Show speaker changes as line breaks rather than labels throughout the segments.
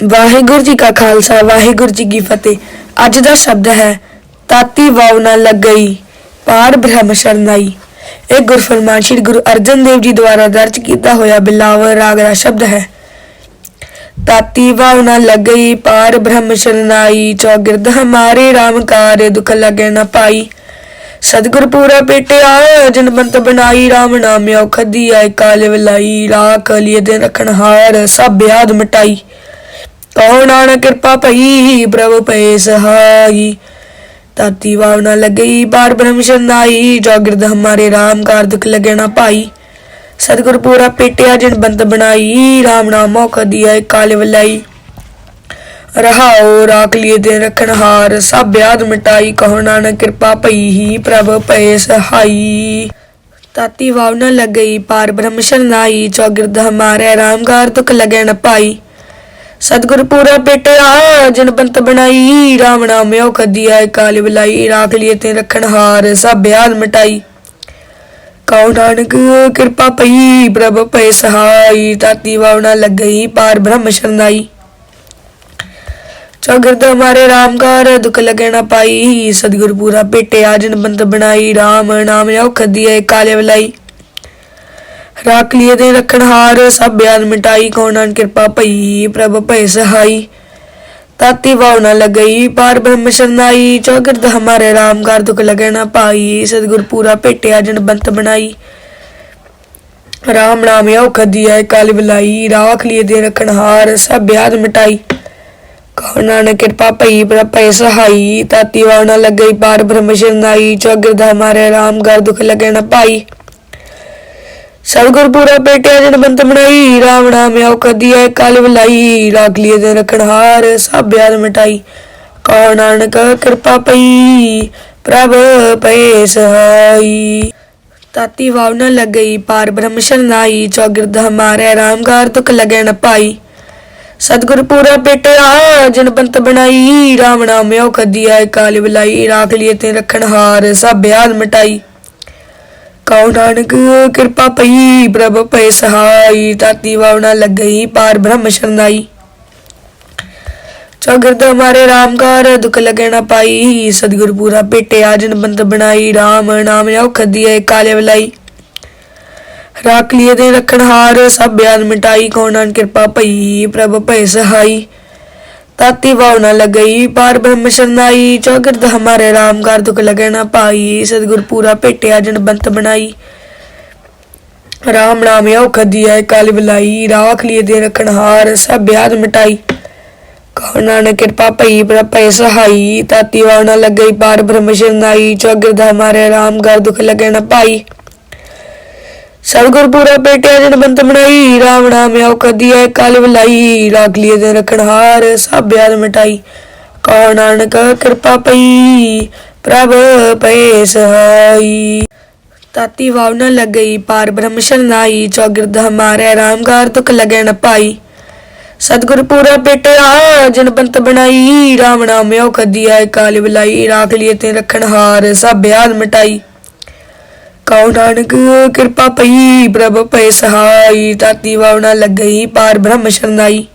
ਵਾਹਿਗੁਰੂ ਜੀ ਕਾ ਖਾਲਸਾ, ਵਾਹਿਗੁਰੂ ਜੀ ਕੀ ਫਤਿਹ। ਅੱਜ ਦਾ ਸ਼ਬਦ ਹੈ, ਤਾਤੀ ਵਾਵ ਨਾ ਲੱਗ ਪਾਰ ਬ੍ਰਹਮ ਸ਼ਰਨਾਈ। ਇਹ ਗੁਰਫਰਮਾਨ ਸ੍ਰੀ ਗੁਰੂ ਅਰਜਨ ਦੇਵ ਜੀ ਦੁਆਰਾ ਦਰਜ ਕੀਤਾ ਹੋਇਆ ਬਿਲਾਵਲ ਰਾਗ ਦਾ ਸ਼ਬਦ ਹੈ। ਤਾਤੀ ਵਾਵ ਨਾ ਲੱਗ ਗਈ ਪਾਰ ਬ੍ਰਹਮ ਸ਼ਰਨਾਈ, ਚੌਗਿਰਦ ਹਮਾਰੇ RAM ਕਾਰ ਦੁਖ ਲਗੇ ਨਾ ਪਾਈ। ਸਤਿਗੁਰ ਪੂਰਾ ਪੇਟਿਆ ਜਨ ਬੰਤ ਬਣਾਈ RAM ਨਾਮ ਔਖਦੀ ਆਏ ਕਾਲ ਵਲਾਈ, ਰਾਖ ਲਿਏ ਦੇ ਰਖਣ ਹਾਰ, ਸਭ ਬਿਆਦ ਮਟਾਈ। ਕਹੋ ਨਾਨਕ ਕਿਰਪਾ ਭਈ, ਪ੍ਰਭ ਪਏ ਸਹਾਈ। ਤਾਤੀ ਵਾਵ ਨਾ ਲੱਗਈ, ਬਾਰ ਬ੍ਰਹਮ ਸ਼ਰਨਾਈ ਜੋਗਿਰਦ ਹਮਾਰੇ RAM ਕਾਰ ਦੁਖ ਲਗੇ ਨਾ ਪਾਈ। ਸਤਿਗੁਰ ਪੂਰਾ ਪੇਟਿਆ ਜਿਨ ਬੰਦ ਬਣਾਈ। RAM ਨਾਮ ਮੌਕਾ ਆਏ ਕਾਲ ਵਲਾਈ। ਰਹਾਓ, ਰਾਖ ਲਿਏ ਦੇ ਰਖਣ ਹਾਰ। ਸਭ ਬਿਆਦ ਮਿਟਾਈ, ਕਹੋ ਨਾਨਕ ਕਿਰਪਾ ਭਈ ਹੀ ਪ੍ਰਭ ਪਏ ਸਹਾਈ। ਤਾਤੀ ਵਾਵ ਨਾ ਲੱਗਈ ਪਾਰ ਬ੍ਰਹਮ ਸ਼ਰਨਾਈ ਚੌਗਿਰਦ ਹਮਾਰੇ ਰਾਮਗਾਰ ਤੁਕ ਲਗੇ ਨ ਭਾਈ ਸਤਿਗੁਰ ਪੂਰਾ ਪੇਟਿਆ ਜਿਨ ਬੰਤ ਬਣਾਈ RAM ਨਾਮ ਔਖਦੀ ਆਏ ਕਾਲ ਬਲਾਈ, ਰਾਖ ਲਿਏ ਤੇ ਰਖਣ ਹਾਰ, ਸਭ ਬਿਆਦ ਮਟਾਈ। ਕਉ ਨਾਨਕ, ਕਿਰਪਾ ਪਈ, ਪ੍ਰਭ ਪਏ ਸਹਾਈ ਤਾਤੀ ਵਾਵ ਨਾ ਲੱਗਈ, ਪਾਰ ਬ੍ਰਹਮ ਸ਼ਰਨਾਈ। ਚੌਗਿਰਦ ਮਾਰੇ ਰਾਮ ਘਰ ਦੁਖ ਲਗੇ ਨਾ ਪਾਈ ਸਤਿਗੁਰ ਪੂਰਾ ਭੇਟਿਆ ਜਿਨ ਬੰਦ ਬਣਾਈ RAM ਨਾਮ ਔਖਦੀ ਹੈ ਕਾਲੇ ਵਲਾਈ ਰਾਖ ਲਿਏ ਦੇ ਰਖਣਹਾਰ ਸਭ ਬਿਆਨ ਮਿਟਾਈ ਕੌਣਾਂ ਕਿਰਪਾ ਭਈ, ਪ੍ਰਭ ਭੈ ਸਹਾਈ। ਤਾਤੀ ਵਾਉ ਨਾ ਲਗਈ, ਪਾਰ ਬ੍ਰਹਮ ਸ਼ਰਨਾਈ, ਚੌਗਿਰਦ ਹਮਾਰੇ ਰਾਮ ਕਰ ਦੁਖ ਲਗੇ ਨਾ ਪਾਈ, ਸਤਿਗੁਰ ਪੂਰਾ ਭੇਟਿਆ, ਜਨ ਬੰਤ ਬਣਾਈ। ਰਾਮ ਨਾਮ ਔਖਦੀ ਹੈ ਕਾਲੇ ਵਲਾਈ ਰਾਖ ਲਿਏ ਦੇ ਰਖਣਹਾਰ ਸਭ ਬਿਆਨ ਮਿਟਾਈ। ਕਹੋ ਨਾਨਕ ਕਿਰਪਾ ਭਈ, ਪ੍ਰਭ ਭੈ ਸਹਾਈ, ਤਾਤੀ ਵਾਵ ਨਾ ਲੱਗਈ, ਪਾਰ ਬ੍ਰਹਮ ਸ਼ਰਨਾਈ, ਚੌਗਿਰਦ ਹਮਾਰੇ ਰਾਮ ਗਰ ਦੁਖ ਲਗੇ ਨ ਪਾਈ। ਸਤਿਗੁਰ ਪੂਰਾ ਪੇਟਿਆ ਜਨ ਬੰਤ ਬਣਾਈ ਰਾਮ ਨਾਮ ਆਉ ਕਦੀ ਹੈ ਕਲ ਵਲਾਈ ਰਾਖ ਲਿਏ ਦੇ ਰਖਣ ਹਾਰ, ਸਭ ਬਿਆਦ ਮਿਟਾਈ। ਕਹੋ ਨਾਨਕ ਕਿਰਪਾ ਪਈ, ਪ੍ਰਭ ਪਏ ਸਹਾਈ। ਤਾਤੀ ਵਾਵ ਨਾ ਲੱਗਈ, ਪਾਰ ਬ੍ਰਹਮ ਸ਼ਰਨਾਈ, ਚੌਗਿਰਦ ਹਮਾਰੇ ਰਾਮ ਗਰ ਲਗੈ ਨ ਪਾਈ। ਸਤਿਗੁਰ ਪੂਰਾ ਪੇਟਿਆ ਜਨ ਬੰਤ ਬਣਾਈ RAM ਨਾਮ ਕਦੀ ਆਏ ਕਾਲ ਬਲਾਈ ਰਾਖ ਲਿਏ ਤੇ ਰਖਣ ਹਾਰ, ਸਭ ਬਿਆਦ ਮਿਟਾਈ। ਕਉ ਨਾਨਕ, ਕਿਰਪਾ ਪਈ, ਪ੍ਰਭ ਪੈ ਸਹਾਈ ਤਾਤੀ ਵਾਵਣਾ ਲੱਗਈ, ਪਾਰ ਬ੍ਰਹਮ ਸ਼ਰਨਾਈ। ਚੌਗਿਰਦ ਹਮਾਰੇ RAM ਕਾਰ ਦੁਖ ਲਗੇ ਨਾ ਪਾਈ, ਸਤਿਗੁਰ ਪੂਰਾ ਭੇਟੇ, ਆਜਨ ਬੰਤ ਬਣਾਈ RAM ਨਾਮ ਔਖਦੀ ਆਏ ਕਾਲ ਬਲਾਈ ਰਾਖ ਲਿਏ ਦੇ ਰਖਣ ਹਾਰ, ਸਭ ਬਿਆਨ ਮਿਟਾਈ ਕੌਣਾਂ ਕਿਰਪਾ ਪਈ, ਪ੍ਰਭ ਭੈ ਸਹਾਈ। ਤਾਤੀ ਵਾਉ ਨਾ ਲਗਈ, ਪਾਰ ਬ੍ਰਹਮ ਸ਼ਰਨਾਈ, ਚੌਗਿਰਦ ਹਮਾਰੇ ਰਾਮ ਕਾਰ ਦੁਖ ਲਗੇ ਨਾ ਪਾਈ, ਸਤਿਗੁਰ ਪੂਰਾ ਭੇਟਿਆ ਜਨ ਬੰਤ ਬਣਾਈ। ਰਾਮ ਨਾਮ ਔਖਦੀ ਹੈ ਕਾਲ ਬਲਾਈ, ਰਾਖ ਲਿਏ ਦੇ ਰਖਣ ਹਾਰ, ਸਭ ਬਿਆਦ ਮਿਟਾਈ। ਕੌਣਾਂ ਨੇ ਕਿਰਪਾ ਭਈ ਪ੍ਰਭ ਸਹਾਈ, ਤਾਤੀ ਵਾਉ ਨਾ ਲਗਈ, ਪਾਰ ਬ੍ਰਹਮ ਸ਼ਰਨਾਈ, ਚੌਗਿਰਦ ਹਮਾਰੇ ਰਾਮ ਕਾਰ ਦੁਖ ਲਗੇ ਨਾ ਪਾਈ। ਸਤਿਗੁਰ ਪੂਰਾ ਪੇਟਿਆ ਜਨ ਬੰਤ ਬਣਾਈ ਰਾਮ ਨਾਮ ਆਉ ਕਦੀ ਹੈ ਕਲ ਬਲਾਈ ਰਾਖ ਲਿਏ ਦੇ ਰਖਣ ਹਾਰ, ਸਭ ਬਿਆਦ ਮਿਟਾਈ। ਕਉ ਨਾਨਕ ਕਿਰਪਾ ਪਈ, ਪ੍ਰਭ ਪਏ ਸਹਾਈ। ਤਾਤੀ ਵਾਵਨਾ ਲੱਗਈ, ਪਾਰ ਬ੍ਰਹਮ ਸ਼ਰਨਾਈ, ਚੌਗਿਰਦ ਹਮਾਰੇ ਰਾਮਗਾਰ ਤੁਕ ਲਗੇ ਨ ਪਾਈ। ਸਤਿਗੁਰ ਪੂਰਾ ਪੇਟਿਆ ਜਨ ਬੰਤ ਬਣਾਈ, ਰਾਮ ਨਾਮ ਆਉ ਕਦੀ ਹੈ ਕਲ ਬਲਾਈ, ਰਾਖ ਲਿਏ ਤੇ ਰਖਣ ਹਾਰ, ਸਭ ਬਿਆਦ ਮਿਟਾਈ। ਕਉ ਨਾਨਕ, ਕਿਰਪਾ ਪਈ, ਪ੍ਰਭ ਪੈ ਸਹਾਈ ਤਾਤੀ ਵਾਵਣਾ ਲੱਗਈ, ਪਾਰ ਬ੍ਰਹਮ ਸ਼ਰਨਾਈ।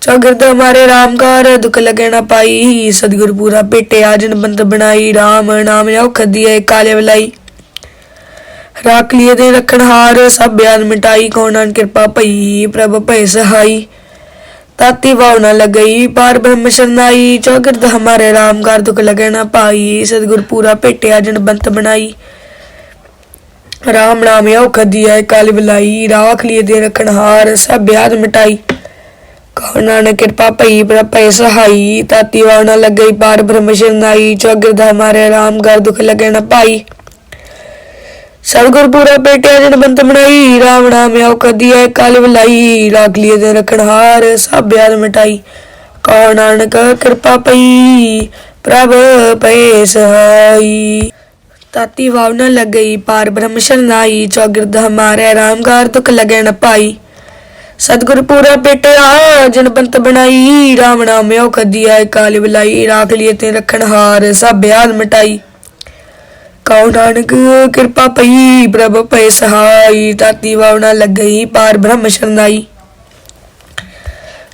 ਚੌਗਿਰਦ ਹਮਾਰੇ RAM ਕਾਰ ਦੁਖ ਲਗੇ ਨਾ ਪਾਈ, ਸਤਿਗੁਰ ਪੂਰਾ ਭੇਟੇ ਆਜਨ ਬੰਦ ਬਣਾਈ RAM ਨਾਮ ਔਖਦੀ ਹੈ ਕਾਲੇ ਵਲਾਈ। ਰਾਖ ਲਿਏ ਦੇ ਰਖਣ ਹਾਰ, ਸਭ ਬਿਆਨ ਮਿਟਾਈ ਨਾਨਕ ਕਿਰਪਾ ਪਈ, ਪ੍ਰਭ ਭੈ ਸਹਾਈ। ਤਾਤੀ ਵਾਉ ਨਾ ਲਗਈ, ਪਾਰ ਬ੍ਰਹਮ ਸ਼ਰਨਾਈ, ਚੌਗਿਰਦ ਹਮਾਰੇ ਰਾਮ ਕਾਰ ਦੁਖ ਲਗੇ ਨਾ ਪਾਈ, ਸਤਿਗੁਰ ਪੂਰਾ ਭੇਟਿਆ ਜਨ ਬੰਤ ਬਣਾਈ। ਰਾਮ ਨਾਮ ਔਖਦੀ ਹੈ ਕਾਲ ਬਲਾਈ, ਰਾਖ ਲਿਏ ਦੇ ਰਖਣ ਹਾਰ, ਸਭ ਬਿਆਦ ਮਿਟਾਈ। ਕਹੋ ਨਾਨਕ ਕਿਰਪਾ ਭਈ ਪ੍ਰਭ ਸਹਾਈ, ਤਾਤੀ ਵਾਉ ਨਾ ਲਗਈ, ਪਾਰ ਬ੍ਰਹਮ ਸ਼ਰਨਾਈ, ਚੌਗਿਰਦ ਮਾਰੇ ਰਾਮ ਕਾਰ ਦੁਖ ਲਗੇ ਨਾ ਪਾਈ। ਸਤਗੁਰਪੂਰਾ ਪੇਟਿਆ ਜਨ ਬੰਤ ਬਣਾਈ, ਰਾਮ ਨਾਮ ਆਉ ਕਦੀ ਹੈ ਕਲ ਬਲਾਈ ਰਾਖ ਲਿਏ ਦੇ ਰਖਣ ਸਭ ਬਿਆਦ ਮਿਟਾਈ। ਕਉ ਨਾਨਕ ਕਿਰਪਾ ਪਈ, ਪ੍ਰਭ ਪਏ ਸਹਾਈ। ਤਾਤੀ ਵਾਵ ਨਾ ਲੱਗਈ, ਪਾਰ ਬ੍ਰਹਮ ਸ਼ਰਨਾਈ, ਚੌਗਿਰਦ ਹਮਾਰੇ ਰਾਮਗਾਰ ਤੁਕ ਲਗੇ ਨ ਪਾਈ। ਸਤਿਗੁਰ ਪੂਰਾ ਪੇਟਿਆ ਜਨ ਬੰਤ ਬਣਾਈ, ਰਾਮ ਨਾਮ ਆਉ ਕਦੀ ਐ ਕਲ ਬਲਾਈ, ਰਾਖ ਲਿਏ ਤੇ ਰਖਣ ਹਾਰ, ਸਭ ਬਿਆਦ ਮਿਟਾਈ। ਕਉ ਨਾਨਕ, ਕਿਰਪਾ ਪਈ, ਪ੍ਰਭ ਪੈ ਸਹਾਈ ਤਾਤੀ ਵਾਵਣਾ ਲੱਗਈ, ਪਾਰ ਬ੍ਰਹਮ ਸ਼ਰਨਾਈ।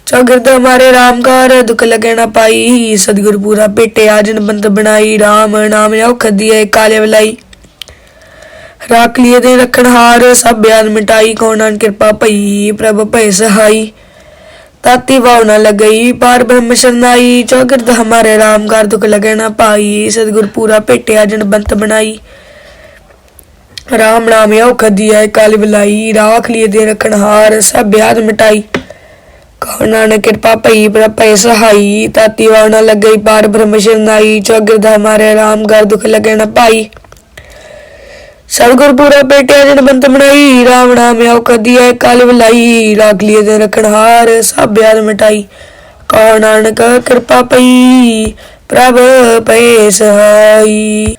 ਚੌਗਿਰਦ ਹਮਾਰੇ RAM ਕਾਰ ਦੁਖ ਲਗੇ ਨਾ ਪਾਈ, ਸਤਿਗੁਰ ਪੂਰਾ ਭੇਟੇ, ਆਜਨ ਬੰਤ ਬਣਾਈ RAM ਨਾਮ ਔਖਦ ਦੀਏ, ਕਾਲੇ ਵਲਾਈ। ਰਾਖ ਲਿਏ ਦੇ ਰਖਣ ਹਾਰ, ਸਭ ਬਿਆਨ ਮਿਟਾਈ ਕੌਣਾਂ ਕਿਰਪਾ ਭਈ ਪ੍ਰਭ ਭੈ ਸਹਾਈ। ਤਾਤੀ ਵਾਉ ਨਾ ਲਗਈ ਪਾਰ ਬ੍ਰਹਮ ਸ਼ਰਨਾਈ, ਚੌਗਿਰਦ ਹਮਾਰੇ RAM ਕਾਰ ਦੁਖ ਲਗੇ ਨਾ ਪਾਈ, ਸਤਿਗੁਰ ਪੂਰਾ ਭੇਟਿਆ ਜਨ ਬੰਤ ਬਣਾਈ। ਰਾਮ ਨਾਮ ਔਖਦ ਦੀਏ ਕਾਲੇ ਵਲਾਈ, ਰਾਖ ਲਿਏ ਦੇ ਰਖਣ ਹਾਰ, ਸਭ ਬਿਆਨ ਮਿਟਾਈ। ਕੌਣ ਨਾਨਕ ਕਿਰਪਾ ਭਈ ਪ੍ਰਭ ਸਹਾਈ, ਤਾਤੀ ਵਾਉ ਨਾ ਪਾਰ ਬ੍ਰਹਮ ਸ਼ਰਨਾਈ, ਚੌਗਿਰਦ ਹਮਾਰੇ RAM ਕਾਰ ਦੁਖ ਲਗੇ ਨਾ ਪਾਈ। ਸਤਿਗੁਰ ਪੇਟਿਆ ਜਨ ਬੰਤ ਬਣਾਈ, ਰਾਮ ਨਾਮ ਆਉ ਕਦੀਐ ਕਲ ਵਲਾਈ ਰਾਖ ਲਿਏ ਦੇ ਰਖਣਹਾਰ ਸਭ ਬਿਆਦ ਮਿਟਾਈ। ਕੌਣ ਨਾਨਕ ਕਿਰਪਾ ਪਈ, ਪ੍ਰਭ ਪਏ ਸਹਾਈ।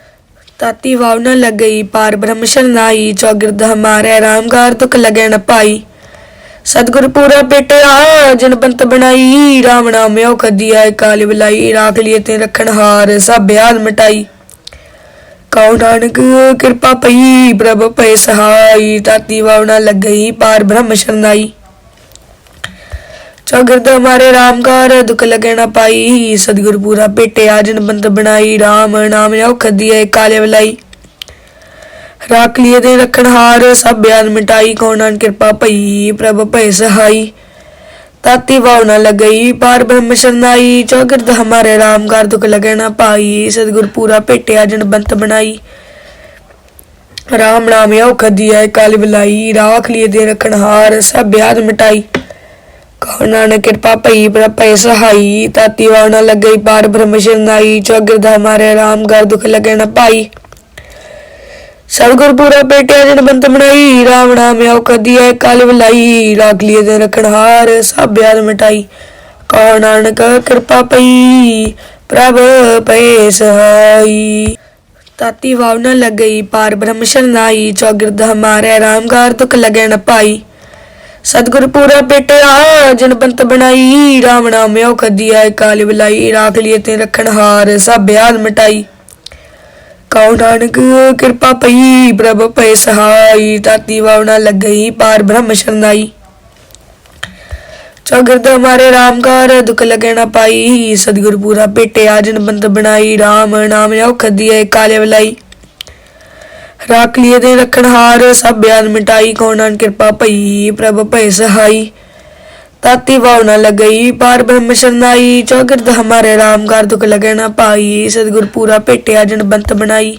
ਤਾਤੀ ਵਾਵਨਾ ਲੱਗ ਗਈ ਪਾਰ ਬ੍ਰਹਮ ਸ਼ਰਨਾਈ ਚੌਗਿਰਦ ਹਮਾਰੇ ਰਾਮਗਾਰ ਤੁਕ ਲਗੈ ਨ ਪਾਈ। ਸਤਿਗੁਰ ਪੂਰਾ ਭੇਟਿਆ ਜਨ ਬੰਤ ਬਣਾਈ, ਰਾਮ ਨਾਮ ਆਉ ਕਦੀਐ ਕਲ ਵਲਾਈ ਰਾਖ ਲਿਏ ਤੇ ਰਖਣਹਾਰ ਸਭ ਬਿਆਦ ਮਿਟਾਈ। ਕਉ ਨਾਨਕ? ਕਿਰਪਾ ਪਈ, ਪ੍ਰਭ ਪੈ ਸਹਾਈ ਤਾਤੀ ਵਾਵਣਾ ਲੱਗਈ, ਪਾਰ ਬ੍ਰਹਮ ਸ਼ਰਨਾਈ। ਚੌਗਿਰਦ ਹਮਾਰੇ RAM ਕਾਰ ਦੁਖ ਲਗੇ ਨਾ ਪਾਈ। ਸਤਿਗੁਰ ਪੂਰਾ ਭੇਟੇ, ਆਜਨ ਬੰਦ ਬਣਾਈ। RAM ਨਾਮ ਔਖਦ ਦੀਏ ਕਾਲੇ ਵਲਾਈ। ਰਾਖ ਲਿਏ ਦੇ ਰਖਣ ਹਾਰ, ਸਭ ਬਿਆਨ ਮਿਟਾਈ। ਕੌਣਾਂ ਕਿਰਪਾ ਭਈ ਪ੍ਰਭ ਭੈ ਸਹਾਈ। ਤਾਤੀ ਵਾਉ ਨਾ ਲਗਈ ਪਾਰ ਬ੍ਰਹਮ ਸ਼ਰਨਾਈ ਚੌਗਿਰਦ ਹਮਾਰੇ RAM ਕਾਰ ਦੁਖ ਲਗੇ ਨਾ ਪਾਈ, ਸਤਿਗੁਰ ਪੂਰਾ ਭੇਟਿਆ ਜਨ ਬੰਤ ਬਣਾਈ। ਰਾਮ ਨਾਮ ਔਖਦ ਦੀਏ ਕਾਲ ਬਲਾਈ ਰਾਖ ਲਿਏ ਦੇ ਰਖਣ ਹਾਰ, ਸਭ ਬਿਆਦ ਮਿਟਾਈ। ਕੌਣ ਨਾਨਕ ਕਿਰਪਾ ਭਈ ਪ੍ਰਭ ਸਹਾਈ, ਤਾਤੀ ਵਾਉ ਲੱਗਈ ਪਾਰ ਬ੍ਰਹਮ ਸ਼ਰਨਾਈ ਚੌਗਿਰਦ ਹਮਾਰੇ RAM ਕਾਰ ਦੁਖ ਲਗੇ ਨਾ ਪਾਈ। ਸਤਿਗੁਰ ਪੂਰਾ ਭੇਟਿਆ ਜਨ ਬੰਤ ਬਣਾਈ, ਰਾਮ ਨਾਮ ਆਉ ਐ ਕਲ ਬਲਾਈ ਰਾਖ ਲਿਏ ਦੇ ਰਖਣ ਸਭ ਬਿਆਦ ਮਿਟਾਈ। ਕੌਣ ਨਾਨਕ ਕਿਰਪਾ ਪਈ, ਪ੍ਰਭ ਪਏ ਸਹਾਈ। ਤਾਤੀ ਵਾਵ ਨ ਲਗਈ, ਪਾਰ ਬ੍ਰਹਮ ਸ਼ਰਨਾਈ ਚੌਗਿਰਦ ਹਮਾਰੇ ਰਾਮਗਾਰ ਤੁਕ ਲਗੈ ਨ ਪਾਈ। ਸਤਿਗੁਰ ਪੂਰਾ ਭੇਟਿਆ ਜਨ ਬੰਤ ਬਣਾਈ, ਰਾਮ ਨਾਮ ਆਉ ਐ ਕਲ ਬਲਾਈ ਰਾਖ ਲਿਏ ਤੇ ਰਖਣ ਹਾਰ ਸਭ ਬਿਆਦ ਮਿਟਾਈ। ਕਉ ਨਾਨਕ, ਕਿਰਪਾ ਪਈ, ਪ੍ਰਭ ਭੈ ਸਹਾਈ ਤਾਤੀ ਵਾਵਣਾ ਲੱਗਈ, ਪਾਰ ਬ੍ਰਹਮ ਸ਼ਰਨਾਈ ਚੌਗਿਰਦ ਹਮਾਰੇ RAM ਘਰ ਦੁਖ ਲਗੇ ਨਾ ਪਾਈ, ਸਤਿਗੁਰ ਪੂਰਾ ਭੇਟੇ, ਆਜਨ ਬੰਦ ਬਣਾਈ RAM ਨਾਮ ਔਖਦ ਦੀਏ ਕਾਲੇ ਵਲਾਈ ਰਾਖ ਲਿਏ ਦੇ ਰਖਣ ਹਾਰ, ਸਭ ਬਿਆਨ ਮਿਟਾਈ, ਕੌਣਾਂ ਕਿਰਪਾ ਭਈ ਪ੍ਰਭ ਭੈ ਸਹਾਈ। ਤਾਤੀ ਵਾਉ ਨਾ ਲਗਈ, ਪਾਰ ਬ੍ਰਹਮ ਸ਼ਰਨਾਈ, ਚੌਗਿਰਦ ਹਮਾਰੇ RAM ਕਾਰ ਦੁਖ ਲਗੇ ਨਾ ਪਾਈ, ਸਤਿਗੁਰ ਪੂਰਾ ਭੇਟਿਆ ਜਨ ਬੰਤ ਬਣਾਈ।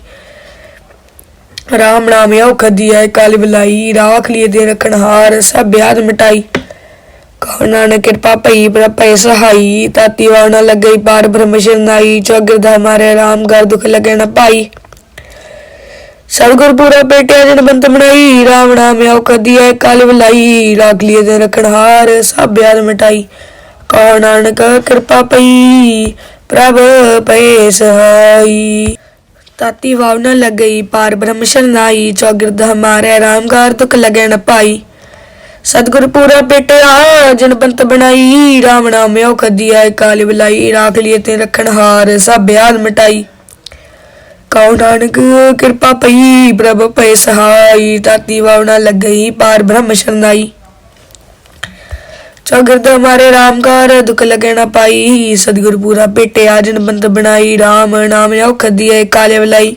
ਰਾਮ ਨਾਮ ਔਖਦ ਦੀਆ ਕਾਲੀ ਬਲਾਈ, ਰਾਖ ਲਿਏ ਦੇ ਰਖਣ ਹਾਰ, ਸਭ ਬਿਆਦ ਮਿਟਾਈ। ਕੌਣ ਨਾਨਕ ਕਿਰਪਾ ਭਈ ਪ੍ਰਭ ਸਹਾਈ, ਤਾਤੀ ਵਾਉ ਲੱਗਈ, ਪਾਰ ਬ੍ਰਹਮ ਸ਼ਰਨਾਈ, ਚੌਗਿਰਦ ਹਮਾਰੇ ਰਾਮ ਕਾਰ ਦੁਖ ਲਗੇ ਨਾ ਪਾਈ। ਸਤਿਗੁਰ ਪੂਰਾ ਭੇਟਿਆ ਜਨ ਬੰਤ ਬਣਾਈ ਰਾਮ ਨਾਮ ਆਉ ਕਦੀਐ ਕਲ ਬਲਾਈ ਰਾਖ ਲਿਏ ਦੇ ਰਖਣ ਸਭ ਬਿਆਦ ਮਿਟਾਈ। ਕੌਣ ਨਾਨਕ ਕਿਰਪਾ ਪਈ, ਪ੍ਰਭ ਪਏ ਸਹਾਈ। ਤਾਤੀ ਵਾਵ ਨ ਲਗਈ, ਪਾਰ ਬ੍ਰਹਮ ਸ਼ਰਨਾਈ ਚੌਗਿਰਦ ਹਮਾਰੇ ਰਾਮਗਾਰ ਤੁਕ ਲਗੈ ਨ ਪਾਈ। ਸਤਿਗੁਰ ਪੂਰਾ ਭੇਟਿਆ ਜਨ ਬੰਤ ਬਣਾਈ ਰਾਮ ਨਾਮ ਆਉ ਕਦੀਐ ਕਲ ਬਲਾਈ, ਰਾਖ ਲਿਏ ਤੇ ਰਖਣ ਹਾਰ, ਸਭ ਬਿਆਦ ਮਿਟਾਈ। ਕਉ ਨਾਨਕ, ਕਿਰਪਾ ਪਈ, ਪ੍ਰਭ ਭੈ ਸਹਾਈ ਤਾਤੀ ਵਾਵਣਾ ਲੱਗਈ, ਪਾਰ ਬ੍ਰਹਮ ਸ਼ਰਨਾਈ। ਚੌਗਿਰਦ ਹਮਾਰੇ RAM ਕਾਰ ਦੁਖ ਲਗੇ ਨਾ ਪਾਈ, ਸਤਿਗੁਰ ਪੂਰਾ ਭੇਟੇ, ਆਜਨ ਬੰਦ ਬਣਾਈ RAM ਨਾਮ ਔਖਦ ਦੀਏ ਕਾਲੇ ਵਲਾਈ